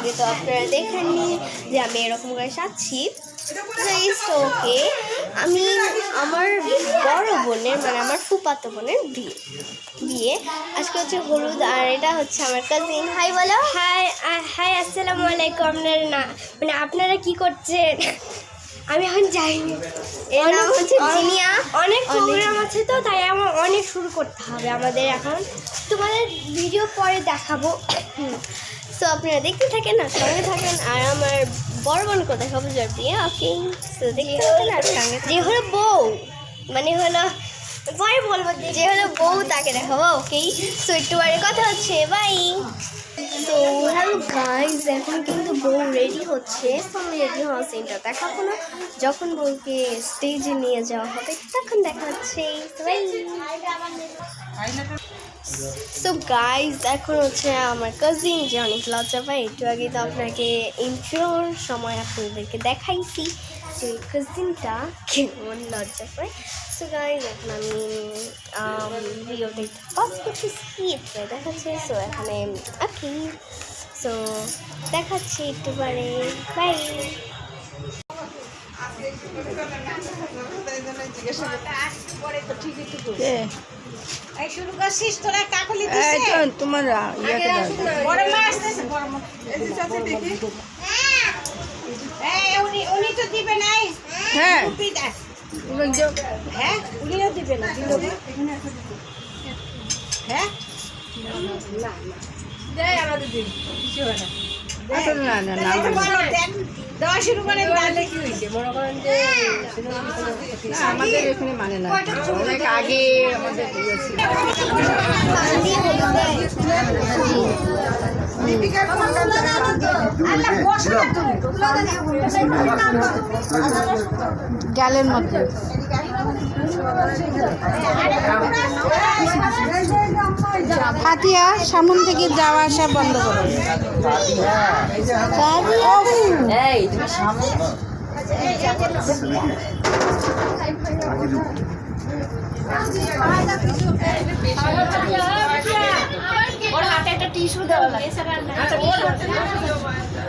আগে তো আপনারা দেখেননি যে আমি এরকম করে সাজছি। ওকে আমি আমার বড় বোনের মানে আমার ফুপাতো বোনের বিয়ে। বিয়ে। আজকে হচ্ছে হলুদ, আর এটা হচ্ছে আমার কাজিন হাই বলো। হাই হাই আসসালামু আলাইকুম। আপনার না মানে আপনারা কি করছেন? আমি এখন যাইনি। হচ্ছে জিনিয়া অনেক প্রোগ্রাম আছে তো তাই আমার অনেক শুরু করতে হবে আমাদের এখন। তোমাদের ভিডিও পরে দেখাবো। তো আপনারা দেখতে থাকেন না সঙ্গে থাকেন আর আমার বড় বোনকে দেখাবো যার বিয়ে ওকে তো দেখতে থাকেন আর সঙ্গে যে হলো বউ মানে হলো পরে বলব যে হলো বউ তাকে দেখাবো ওকেই সো একটু পরে কথা হচ্ছে বাই তো হ্যালো গাইজ এখন কিন্তু বউ রেডি হচ্ছে। আমি রেডি হওয়ার সিনটা দেখাবো না। যখন বউকে স্টেজে নিয়ে যাওয়া হবে, তখন দেখা হচ্ছে সো গাইজ এখন হচ্ছে আমার কাজিন যে অনেক লজ্জা পায় একটু আগে তো আপনাকে ইন্ট্রোর সময় আপনাদেরকে দেখাইছি। যে কাজিনটা কেমন লজ্জা পায়। সো গাইজ এখন আমি ভিডিওটা একটু পজ দেখাচ্ছে। সো এখানে ওকে সো দেখাচ্ছি একটু পরে। বাই এই শুরু করছিস তোরা কাকলি এই তো তোমার ইয়েকে দাও। বড় মা আসতেছে বড় মা। এই উনি উনি তো দিবে নাই হ্যাঁ। টুপি দেয় ওগুলো দাও। হ্যাঁ উনিও দিবে না দিল না। হ্যাঁ? আসলে না না না করেন দেন আমাদের এখানে মানে না অনেক আগে আমাদের ইয়ে গ্যালের মধ্যে ফাতিয়া সামন থেকে যাওয়া আসা বন্ধ করো। টিস্যু দেওয়া লাগে।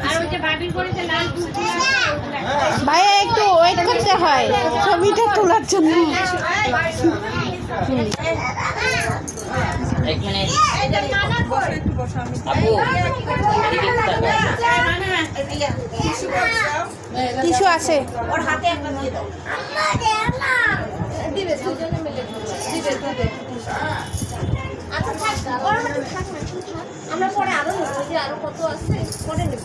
আর ওই যে বাবির করে যে লাল দুধ ভাইয়া একটু ওয়েট করতে হয়। ছবিটা তোলার জন্য। কিছু আছে। ওর হাতে একটা দিয়ে দাও। দিবে দুজনে মিলে। দিবে দিবে। আচ্ছা থাক ওর থাক না আমরা পরে আরও নেব যে আরও কত আছে পরে নেব।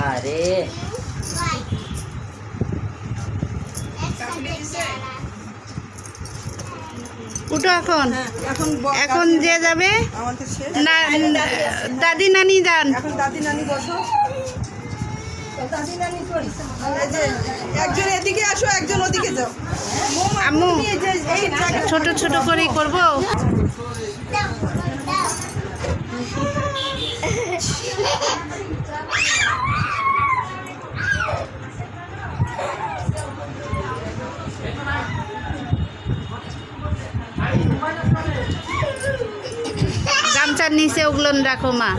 আরে। উঠো এখন। এখন যে যাবে না দাদি নানি যান। দাদি নানি বসো। দাদি নানি কই? এই যে গামছার নিচে ওগুলো রাখো মা।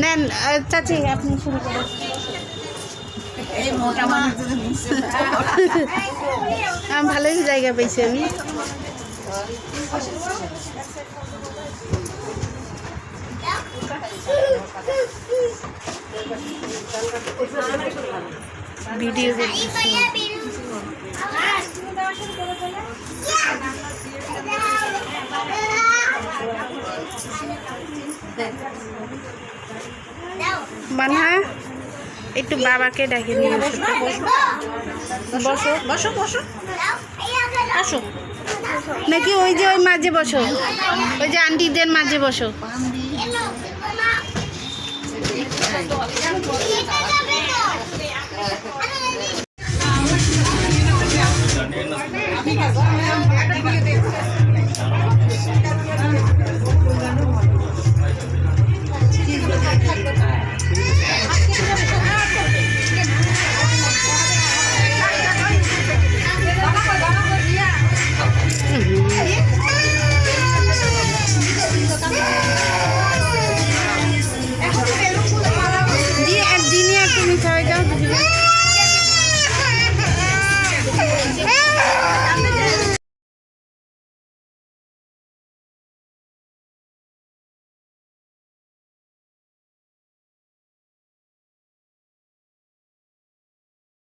নেন চাচি আপনি শুরু করুন। ভালোই জায়গা পেয়েছি আমি। ভিডিও মানহা একটু বাবাকে ডাকে নিয়ে বসো বসো বসো। আসো। নাকি ওই যে ওই মাঝে বসো। ওই যে আন্টিদের মাঝে বসো।